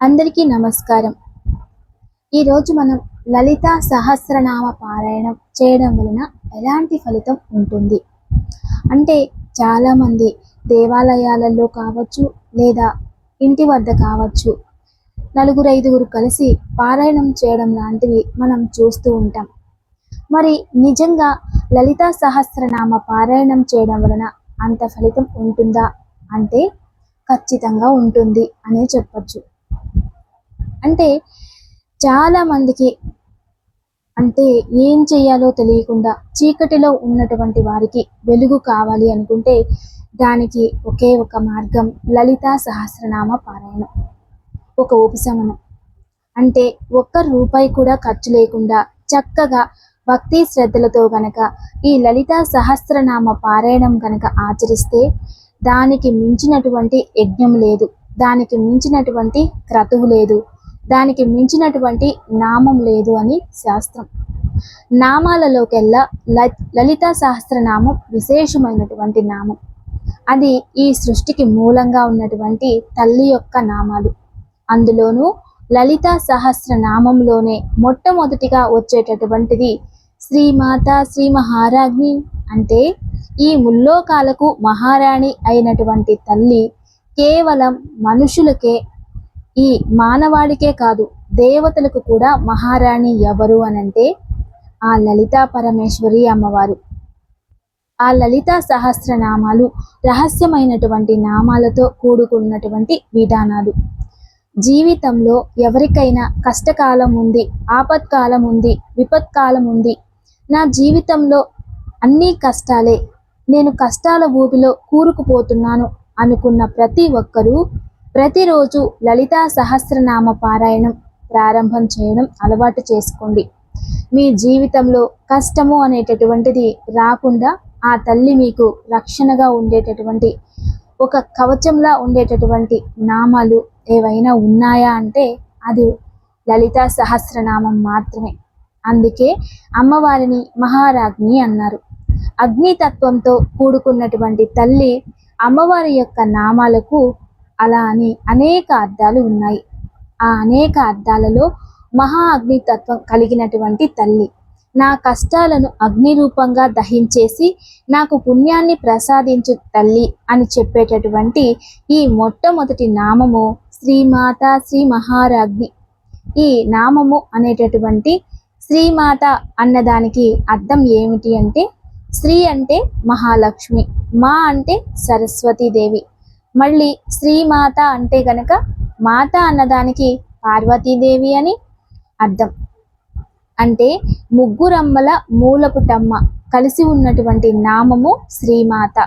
అందరికీ నమస్కారం. ఈరోజు మనం లలిత సహస్రనామ పారాయణం చేయడం వలన ఎలాంటి ఫలితం ఉంటుంది? అంటే చాలామంది దేవాలయాలలో కావచ్చు లేదా ఇంటి వద్ద కావచ్చు నలుగురు ఐదుగురు కలిసి పారాయణం చేయడం లాంటివి మనం చూస్తూ ఉంటాం. మరి నిజంగా లలిత సహస్రనామ పారాయణం చేయడం వలన అంత ఫలితం ఉంటుందా? అంటే ఖచ్చితంగా ఉంటుంది అనే చెప్పచ్చు. అంటే చాలా మందికి అంటే ఏం చేయాలో తెలియకుండా చీకటిలో ఉన్నటువంటి వారికి వెలుగు కావాలి అనుకుంటే దానికి ఒకే ఒక మార్గం లలితా సహస్రనామ పారాయణం ఒక ఉపశమనం. అంటే ఒక్క రూపాయి కూడా ఖర్చు లేకుండా చక్కగా భక్తి శ్రద్ధలతో గనక ఈ లలితా సహస్రనామ పారాయణం గనక ఆచరిస్తే దానికి మించినటువంటి యజ్ఞం లేదు దానికి మించినటువంటి క్రతువు లేదు దానికి మించినటువంటి నామం లేదు అని శాస్త్రం. నామాలలోకెల్లా ల లలిత సహస్రనామం విశేషమైనటువంటి నామం. అది ఈ సృష్టికి మూలంగా ఉన్నటువంటి తల్లి యొక్క నామాలు. అందులోనూ లలిత సహస్రనామంలోనే మొట్టమొదటిగా వచ్చేటటువంటిది శ్రీమాత శ్రీ మహారాజ్ని అంటే ఈ ముల్లోకాలకు మహారాణి అయినటువంటి తల్లి కేవలం మనుషులకే ఈ మానవాళికే కాదు దేవతలకు కూడా మహారాణి ఎవరు అనంటే ఆ లలితా పరమేశ్వరి అమ్మవారు. ఆ లలితా సహస్రనామాలు రహస్యమైనటువంటి నామాలతో కూడుకున్నటువంటి విధానాలు. జీవితంలో ఎవరికైనా కష్టకాలం ఉంది ఆపత్కాలం ఉంది విపత్కాలం ఉంది. నా జీవితంలో అన్నీ కష్టాలే నేను కష్టాల ఊపిలో కూరుకుపోతున్నాను అనుకున్న ప్రతి ఒక్కరూ ప్రతిరోజు లలితా సహస్రనామ పారాయణం ప్రారంభం చేయడం అలవాటు చేసుకోండి. మీ జీవితంలో కష్టము అనేటటువంటిది రాకుండా ఆ తల్లి మీకు రక్షణగా ఉండేటటువంటి ఒక కవచంలా ఉండేటటువంటి నామాలు ఏవైనా ఉన్నాయా అంటే అది లలితా సహస్రనామం మాత్రమే. అందుకే అమ్మవారిని మహారాజ్ని అన్నారు. అగ్నితత్వంతో కూడుకున్నటువంటి తల్లి అమ్మవారి యొక్క నామాలకు అలా అని అనేక అర్థాలు ఉన్నాయి. ఆ అనేక అర్థాలలో మహా అగ్నితత్వం కలిగినటువంటి తల్లి. నా కష్టాలను అగ్ని రూపంగా దహించేసి నాకు పుణ్యాన్ని ప్రసాదించు తల్లి అని చెప్పేటటువంటి ఈ మొట్టమొదటి నామము శ్రీమాత శ్రీ మహారాజ్ని ఈ నామము అనేటటువంటి శ్రీమాత అన్నదానికి అర్థం ఏమిటి అంటే శ్రీ అంటే మహాలక్ష్మి మా అంటే సరస్వతీదేవి. మళ్ళీ శ్రీమాత అంటే గనక మాత అన్నదానికి పార్వతీదేవి అని అర్థం. అంటే ముగ్గురమ్మల మూలపుటమ్మ కలిసి ఉన్నటువంటి నామము శ్రీమాత.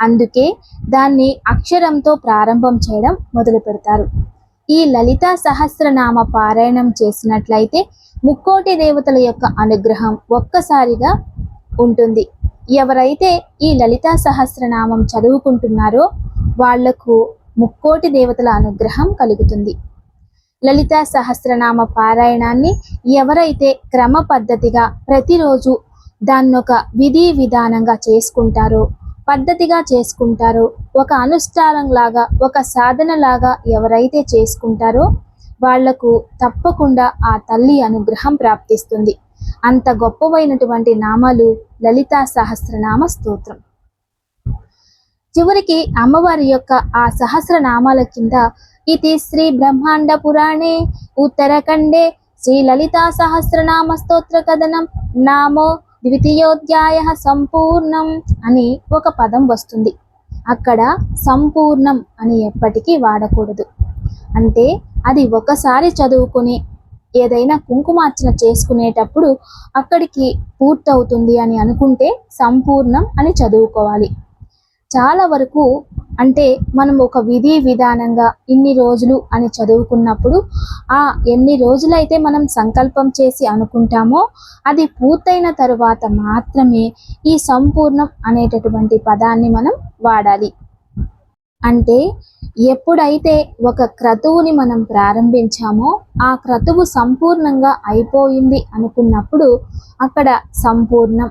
అందుకే దాన్ని అక్షరంతో ప్రారంభం చేయడం మొదలు పెడతారు. ఈ లలిత సహస్రనామ పారాయణం చేసినట్లయితే ముక్కోటి దేవతల యొక్క అనుగ్రహం ఒక్కసారిగా ఉంటుంది. ఎవరైతే ఈ లలిత సహస్రనామం చదువుకుంటున్నారో వాళ్ళకు ముక్కోటి దేవతల అనుగ్రహం కలుగుతుంది. లలిత సహస్రనామ పారాయణాన్ని ఎవరైతే క్రమ పద్ధతిగా ప్రతిరోజు దాన్నొక విధి విధానంగా చేసుకుంటారో పద్ధతిగా చేసుకుంటారో ఒక అనుష్ఠానం లాగా ఒక సాధన లాగా ఎవరైతే చేసుకుంటారో వాళ్ళకు తప్పకుండా ఆ తల్లి అనుగ్రహం ప్రాప్తిస్తుంది. అంత గొప్పవైనటువంటి నామాలు లలితా సహస్రనామ స్తోత్రం. చివరికి అమ్మవారి యొక్క ఆ సహస్రనామాల కింద ఇది శ్రీ బ్రహ్మాండ పురాణే ఉత్తరఖండే శ్రీ లలితా సహస్రనామ స్తోత్ర కథనం నామో ద్వితీయోధ్యాయ సంపూర్ణం అని ఒక పదం వస్తుంది. అక్కడ సంపూర్ణం అని ఎప్పటికీ వాడకూడదు. అంటే అది ఒకసారి చదువుకుని ఏదైనా కుంకుమార్చన చేసుకునేటప్పుడు అక్కడికి పూర్తవుతుంది అని అనుకుంటే సంపూర్ణం అని చదువుకోవాలి. చాలా వరకు అంటే మనం ఒక విధి విధానంగా ఇన్ని రోజులు అని చదువుకున్నప్పుడు ఆ ఎన్ని రోజులైతే మనం సంకల్పం చేసి అనుకుంటామో అది పూర్తయిన తరువాత మాత్రమే ఈ సంపూర్ణం అనేటటువంటి పదాన్ని మనం వాడాలి. అంటే ఎప్పుడైతే ఒక క్రతువుని మనం ప్రారంభించామో ఆ క్రతువు సంపూర్ణంగా అయిపోయింది అనుకున్నప్పుడు అక్కడ సంపూర్ణం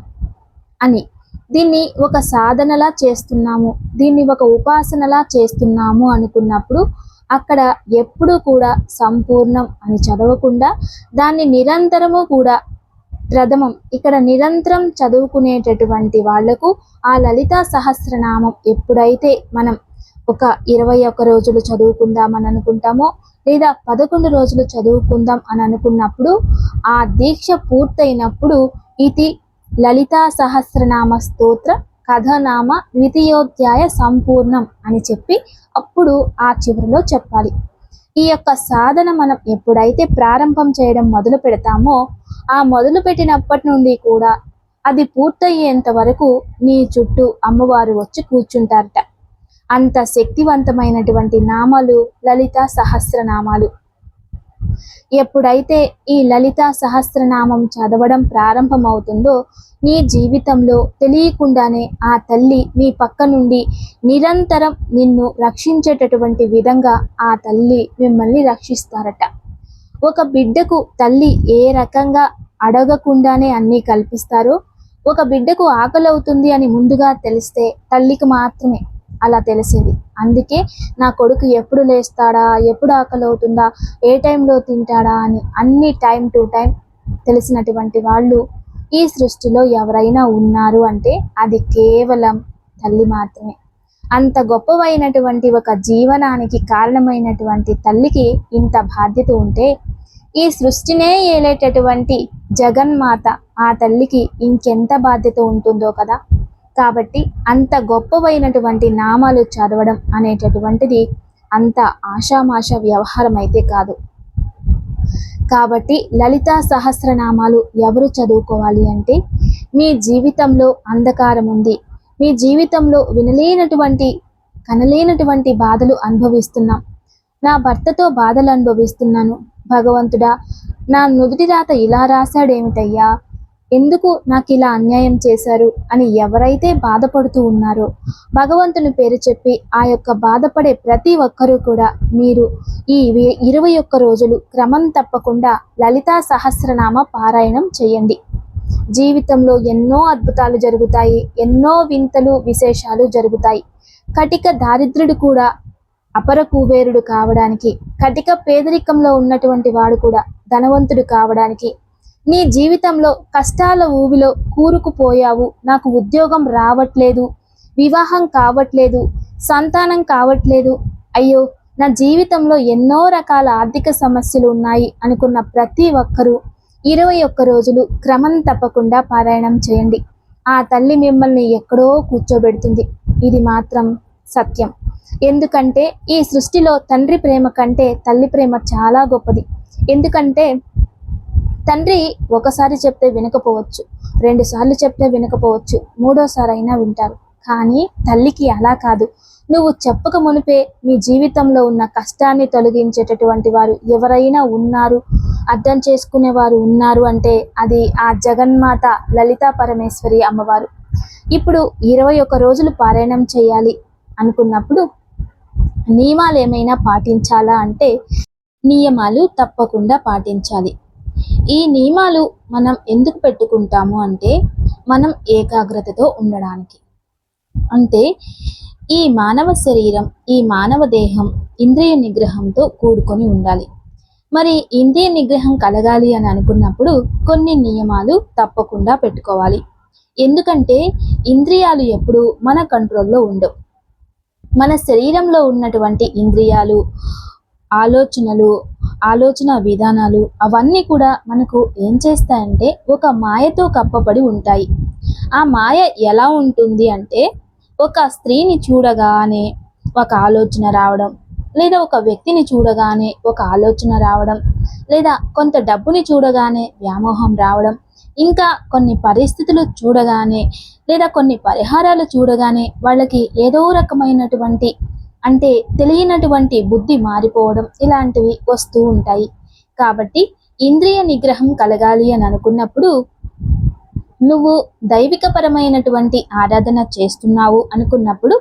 అని దీన్ని ఒక సాధనలా చేస్తున్నాము. దీన్ని ఒక ఉపాసనలా చేస్తున్నాము అనుకున్నప్పుడు అక్కడ ఎప్పుడూ కూడా సంపూర్ణం అని చదవకుండా దాన్ని నిరంతరము కూడా ప్రథమం ఇక్కడ నిరంతరం చదువుకునేటటువంటి వాళ్ళకు ఆ లలితా సహస్రనామం ఎప్పుడైతే మనం ఒక ఇరవై ఒక్క రోజులు చదువుకుందాం అని అనుకుంటామో లేదా పదకొండు రోజులు చదువుకుందాం అని అనుకున్నప్పుడు ఆ దీక్ష పూర్తయినప్పుడు ఇది లలితా సహస్రనామ స్తోత్ర కథనామ ద్వితీయోధ్యాయ సంపూర్ణం అని చెప్పి అప్పుడు ఆ చివరిలో చెప్పాలి. ఈ యొక్క సాధన మనం ఎప్పుడైతే ప్రారంభం చేయడం మొదలు పెడతామో ఆ మొదలు పెట్టినప్పటి నుండి కూడా అది పూర్తయ్యేంత వరకు నీ చుట్టూ అమ్మవారు వచ్చి కూర్చుంటారట. అంత శక్తివంతమైనటువంటి నామాలు లలిత సహస్రనామాలు. ఎప్పుడైతే ఈ లలిత సహస్రనామం చదవడం ప్రారంభమవుతుందో నీ జీవితంలో తెలియకుండానే ఆ తల్లి నీ పక్క నుండి నిరంతరం నిన్ను రక్షించేటటువంటి విధంగా ఆ తల్లి మిమ్మల్ని రక్షిస్తారట. ఒక బిడ్డకు తల్లి ఏ రకంగా అడగకుండానే అన్నీ కల్పిస్తారో ఒక బిడ్డకు ఆకలి అవుతుంది అని ముందుగా తెలిస్తే తల్లికి మాత్రమే అలా తెలిసేది. అందుకే నా కొడుకు ఎప్పుడు లేస్తాడా ఎప్పుడు ఆకలి అవుతుందా ఏ టైంలో తింటాడా అని అన్ని టైం టు టైం తెలిసినటువంటి వాళ్ళు ఈ సృష్టిలో ఎవరైనా ఉన్నారు అంటే అది కేవలం తల్లి మాత్రమే. అంత గొప్పవైనటువంటి ఒక జీవనానికి కారణమైనటువంటి తల్లికి ఇంత బాధ్యత ఉంటే ఈ సృష్టినే ఏలేటటువంటి జగన్మాత ఆ తల్లికి ఇంకెంత బాధ్యత ఉంటుందో కదా? కాబట్టి అంత గొప్పవైనటువంటి నామాలు చదవడం అనేటటువంటిది అంత ఆషామాష వ్యవహారం అయితే కాదు. కాబట్టి లలితా సహస్రనామాలు ఎవరు చదువుకోవాలి అంటే మీ జీవితంలో అంధకారం ఉంది. మీ జీవితంలో వినలేనటువంటి కనలేనటువంటి బాధలు అనుభవిస్తున్నాం. నా భర్తతో బాధలు అనుభవిస్తున్నాను. భగవంతుడా నా నుదుటి రాత ఇలా రాశాడేమిటయ్యా? ఎందుకు నాకు ఇలా అన్యాయం చేశారు అని ఎవరైతే బాధపడుతూ ఉన్నారో భగవంతుని పేరు చెప్పి ఆ యొక్క బాధపడే ప్రతి ఒక్కరూ కూడా మీరు ఈ ఇరవై ఒక్క రోజులు క్రమం తప్పకుండా లలితా సహస్రనామ పారాయణం చేయండి. జీవితంలో ఎన్నో అద్భుతాలు జరుగుతాయి ఎన్నో వింతలు విశేషాలు జరుగుతాయి. కటిక దారిద్రుడు కూడా అపర కుబేరుడు కావడానికి కటిక పేదరికంలో ఉన్నటువంటి వాడు కూడా ధనవంతుడు కావడానికి నీ జీవితంలో కష్టాల ఊబిలో కూరుకుపోయావు. నాకు ఉద్యోగం రావట్లేదు. వివాహం కావట్లేదు. సంతానం కావట్లేదు. అయ్యో నా జీవితంలో ఎన్నో రకాల ఆర్థిక సమస్యలు ఉన్నాయి అనుకున్న ప్రతి ఒక్కరూ ఇరవై ఒక్క రోజులు క్రమం తప్పకుండా పారాయణం చేయండి. ఆ తల్లి మిమ్మల్ని ఎక్కడో కూర్చోబెడుతుంది. ఇది మాత్రం సత్యం. ఎందుకంటే ఈ సృష్టిలో తండ్రి ప్రేమ కంటే తల్లి ప్రేమ చాలా గొప్పది. ఎందుకంటే తండ్రి ఒకసారి చెప్తే వినకపోవచ్చు రెండు సార్లు చెప్తే వినకపోవచ్చు మూడోసారి అయినా వింటారు. కానీ తల్లికి అలా కాదు. నువ్వు చెప్పక మునిపే మీ జీవితంలో ఉన్న కష్టాన్ని తొలగించేటటువంటి వారు ఎవరైనా ఉన్నారు అర్థం చేసుకునేవారు ఉన్నారు అంటే అది ఆ జగన్మాత లలితా పరమేశ్వరి అమ్మవారు. ఇప్పుడు ఇరవై ఒక్క రోజులు పారాయణం చేయాలి అనుకున్నప్పుడు నియమాలు ఏమైనా పాటించాలా అంటే నియమాలు తప్పకుండా పాటించాలి. ఈ నియమాలు మనం ఎందుకు పెట్టుకుంటాము అంటే మనం ఏకాగ్రతతో ఉండడానికి. అంటే ఈ మానవ శరీరం ఈ మానవ దేహం ఇంద్రియ నిగ్రహంతో కూడుకొని ఉండాలి. మరి ఇంద్రియ నిగ్రహం కలగాలి అని అనుకున్నప్పుడు కొన్ని నియమాలు తప్పకుండా పెట్టుకోవాలి. ఎందుకంటే ఇంద్రియాలు ఎప్పుడు మన కంట్రోల్లో ఉండవు. మన శరీరంలో ఉన్నటువంటి ఇంద్రియాలు ఆలోచనలు ఆలోచన విధానాలు అవన్నీ కూడా మనకు ఏం చేస్తాయంటే ఒక మాయతో కప్పబడి ఉంటాయి. ఆ మాయ ఎలా ఉంటుంది అంటే ఒక స్త్రీని చూడగానే ఒక ఆలోచన రావడం లేదా ఒక వ్యక్తిని చూడగానే ఒక ఆలోచన రావడం లేదా కొంత డబ్బుని చూడగానే వ్యామోహం రావడం ఇంకా కొన్ని పరిస్థితులు చూడగానే లేదా కొన్ని పరిహారాలు చూడగానే వాళ్ళకి ఏదో రకమైనటువంటి అంటే తెలియనటువంటి బుద్ధి మారిపోవడం ఇలాంటివి వస్తూ ఉంటాయి. కాబట్టి ఇంద్రియ నిగ్రహం కలగాలి అని అనుకున్నప్పుడు నువ్వు దైవికపరమైనటువంటి ఆరాధన చేస్తున్నావు అనుకున్నప్పుడు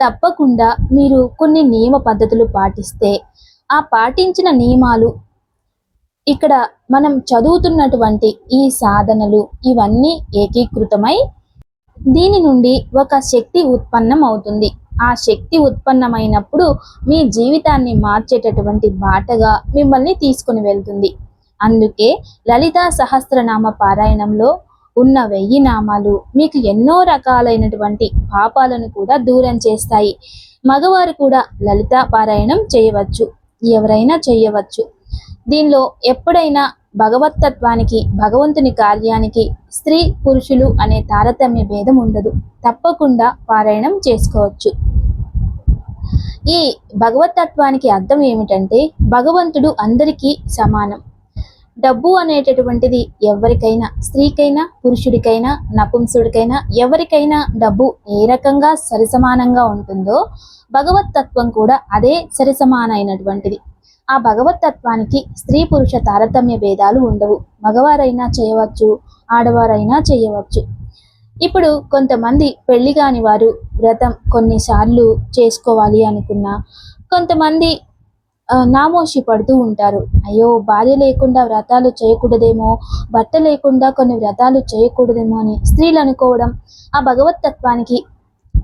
తప్పకుండా మీరు కొన్ని నియమ పద్ధతులు పాటిస్తే ఆ పాటించిన నియమాలు ఇక్కడ మనం చదువుతున్నటువంటి ఈ సాధనలు ఇవన్నీ ఏకీకృతమై దీని నుండి ఒక శక్తి ఉత్పన్నం అవుతుంది ఆ శక్తి ఉత్పన్నమైనప్పుడు మీ జీవితాన్ని మార్చేటటువంటి బాటగా మిమ్మల్ని తీసుకుని వెళ్తుంది. అందుకే లలితా సహస్రనామ పారాయణంలో ఉన్న వెయ్యి నామాలు మీకు ఎన్నో రకాలైనటువంటి పాపాలను కూడా దూరం చేస్తాయి. మగవారు కూడా లలిత పారాయణం చేయవచ్చు. ఎవరైనా చేయవచ్చు. దీనిలో ఎప్పుడైనా భగవతత్వానికి భగవంతుని కార్యానికి స్త్రీ పురుషులు అనే తారతమ్య భేదం ఉండదు. తప్పకుండా పారాయణం చేసుకోవచ్చు. ఈ భగవతత్వానికి అర్థం ఏమిటంటే భగవంతుడు అందరికీ సమానం. డబ్బు అనేటటువంటిది ఎవరికైనా స్త్రీకైనా పురుషుడికైనా నపుంసుడికైనా ఎవరికైనా డబ్బు ఏ రకంగా సరిసమానంగా ఉంటుందో భగవతత్వం కూడా అదే సరిసమానమైనటువంటిది. ఆ భగవతత్వానికి స్త్రీ పురుష తారతమ్య భేదాలు ఉండవు. మగవారైనా చేయవచ్చు ఆడవారైనా చేయవచ్చు. ఇప్పుడు కొంతమంది పెళ్ళి కాని వారు వ్రతం కొన్నిసార్లు చేసుకోవాలి అనుకున్నా కొంతమంది నామోషి పడుతూ ఉంటారు. అయ్యో భార్య లేకుండా వ్రతాలు చేయకూడదేమో భర్త లేకుండా కొన్ని వ్రతాలు చేయకూడదేమో అని స్త్రీలు అనుకోవడం ఆ భగవతత్వానికి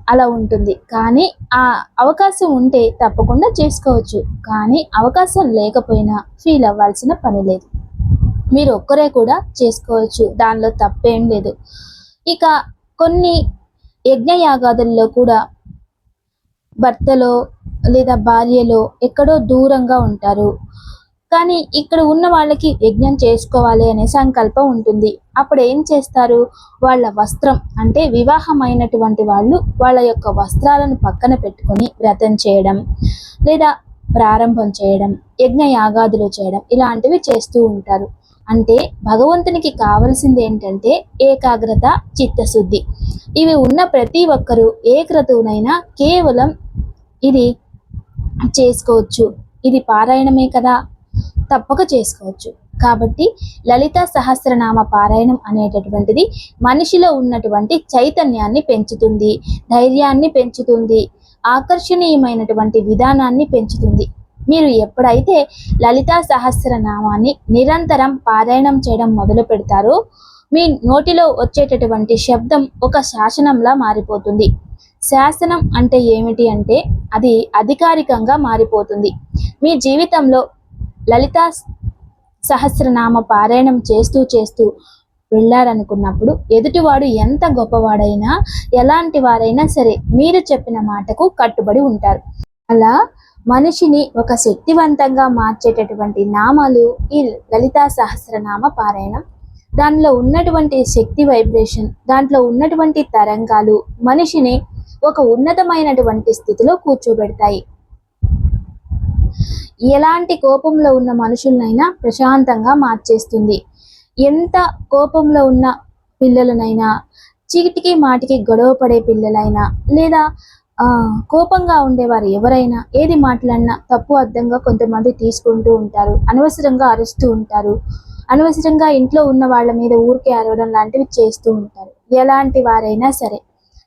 అలా ఉంటుంది. కానీ ఆ అవకాశం ఉంటే తప్పకుండా చేసుకోవచ్చు. కానీ అవకాశం లేకపోయినా ఫీల్ అవ్వాల్సిన పని లేదు. మీరు ఒక్కరే కూడా చేసుకోవచ్చు. దానిలో తప్పేం లేదు. ఇక కొన్ని యజ్ఞయాగాదుల్లో కూడా భర్తలో లేదా భార్యలో ఎక్కడో దూరంగా ఉంటారు. కానీ ఇక్కడ ఉన్న వాళ్ళకి యజ్ఞం చేసుకోవాలి అనే సంకల్పం ఉంటుంది. అప్పుడు ఏం చేస్తారు? వాళ్ళ వస్త్రం అంటే వివాహమైనటువంటి వాళ్ళు వాళ్ళ యొక్క వస్త్రాలను పక్కన పెట్టుకొని వ్రతం చేయడం లేదా ప్రారంభం చేయడం యజ్ఞ యాగాదులు చేయడం ఇలాంటివి చేస్తూ ఉంటారు. అంటే భగవంతునికి కావలసింది ఏంటంటే ఏకాగ్రత చిత్తశుద్ధి. ఇవి ఉన్న ప్రతి ఒక్కరూ ఏ క్రతువునైనా కేవలం ఇది చేసుకోవచ్చు. ఇది పారాయణమే కదా. తప్పక చేసుకోవచ్చు. కాబట్టి లలిత సహస్రనామ పారాయణం అనేటటువంటిది మనిషిలో ఉన్నటువంటి చైతన్యాన్ని పెంచుతుంది ధైర్యాన్ని పెంచుతుంది ఆకర్షణీయమైనటువంటి విధానాన్ని పెంచుతుంది. మీరు ఎప్పుడైతే లలితా సహస్రనామాన్ని నిరంతరం పారాయణం చేయడం మొదలు పెడతారో మీ నోటిలో వచ్చేటటువంటి శబ్దం ఒక శాసనంలా మారిపోతుంది. శాసనం అంటే ఏమిటి అంటే అది అధికారికంగా మారిపోతుంది. మీ జీవితంలో లలితా సహస్రనామ పారాయణం చేస్తూ చేస్తూ వెళ్ళారనుకున్నప్పుడు ఎదుటివాడు ఎంత గొప్పవాడైనా ఎలాంటి వారైనా సరే మీరు చెప్పిన మాటకు కట్టుబడి ఉంటారు. అలా మనిషిని ఒక శక్తివంతంగా మార్చేటటువంటి నామాలు ఈ లలితా సహస్రనామ పారాయణం. దానిలో ఉన్నటువంటి శక్తి వైబ్రేషన్ దాంట్లో ఉన్నటువంటి తరంగాలు మనిషిని ఒక ఉన్నతమైనటువంటి స్థితిలో కూర్చోబెడతాయి. ఎలాంటి కోపంలో ఉన్న మనుషులనైనా ప్రశాంతంగా మార్చేస్తుంది. ఎంత కోపంలో ఉన్న పిల్లలనైనా చీటికి మాటికి గొడవ పడే పిల్లలైనా లేదా ఆ కోపంగా ఉండేవారు ఎవరైనా ఏది మాట్లాడినా తప్పు అర్థంగా కొంతమంది తీసుకుంటూ ఉంటారు అనవసరంగా అరుస్తూ ఉంటారు అనవసరంగా ఇంట్లో ఉన్న వాళ్ళ మీద ఊరికే అరవడం లాంటివి చేస్తూ ఉంటారు. ఎలాంటి వారైనా సరే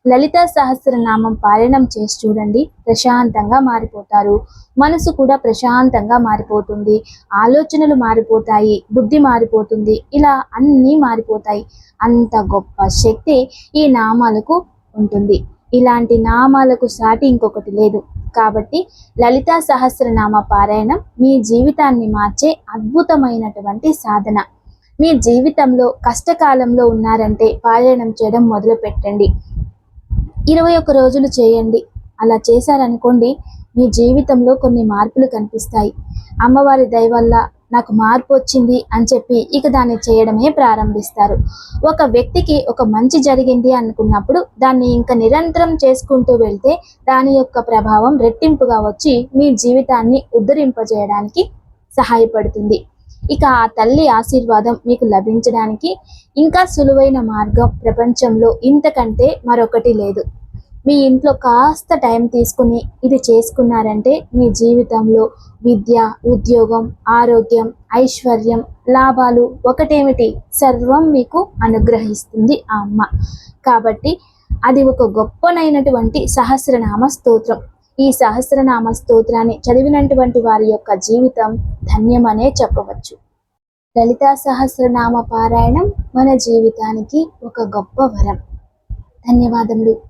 లలిత సహస్రనామం పారాయణం చేసి చూడండి ప్రశాంతంగా మారిపోతారు. మనసు కూడా ప్రశాంతంగా మారిపోతుంది. ఆలోచనలు మారిపోతాయి బుద్ధి మారిపోతుంది. ఇలా అన్నీ మారిపోతాయి. అంత గొప్ప శక్తి ఈ నామాలకు ఉంటుంది. ఇలాంటి నామాలకు సాటి ఇంకొకటి లేదు. కాబట్టి లలితా సహస్రనామ పారాయణం మీ జీవితాన్ని మార్చే అద్భుతమైనటువంటి సాధన. మీ జీవితంలో కష్టకాలంలో ఉన్నారంటే పారాయణం చేయడం మొదలు పెట్టండి ఇరవై ఒక్క రోజులు చేయండి. అలా చేశారనుకోండి మీ జీవితంలో కొన్ని మార్పులు కనిపిస్తాయి. అమ్మవారి దయ వల్ల నాకు మార్పు వచ్చింది అని చెప్పి ఇక దాన్ని చేయడమే ప్రారంభిస్తారు. ఒక వ్యక్తికి ఒక మంచి జరిగింది అనుకున్నప్పుడు దాన్ని ఇంకా నిరంతరం చేసుకుంటూ వెళ్తే దాని యొక్క ప్రభావం రెట్టింపుగా వచ్చి మీ జీవితాన్ని ఉద్ధరింపజేయడానికి సహాయపడుతుంది. ఇక ఆ తల్లి ఆశీర్వాదం మీకు లభించడానికి ఇంకా సులువైన మార్గం ప్రపంచంలో ఇంతకంటే మరొకటి లేదు. మీ ఇంట్లో కాస్త టైం తీసుకుని ఇది చేసుకున్నారంటే మీ జీవితంలో విద్య ఉద్యోగం ఆరోగ్యం ఐశ్వర్యం లాభాలు ఒకటేమిటి? సర్వం మీకు అనుగ్రహిస్తుంది ఆ అమ్మ. కాబట్టి అది ఒక గొప్పనైనటువంటి సహస్రనామ స్తోత్రం. ఈ సహస్రనామ స్తోత్రాన్ని చదివినటువంటి వారి యొక్క జీవితం ధన్యమనే చెప్పవచ్చు. లలితా సహస్రనామ పారాయణం మన జీవితానికి ఒక గొప్ప వరం. ధన్యవాదములు.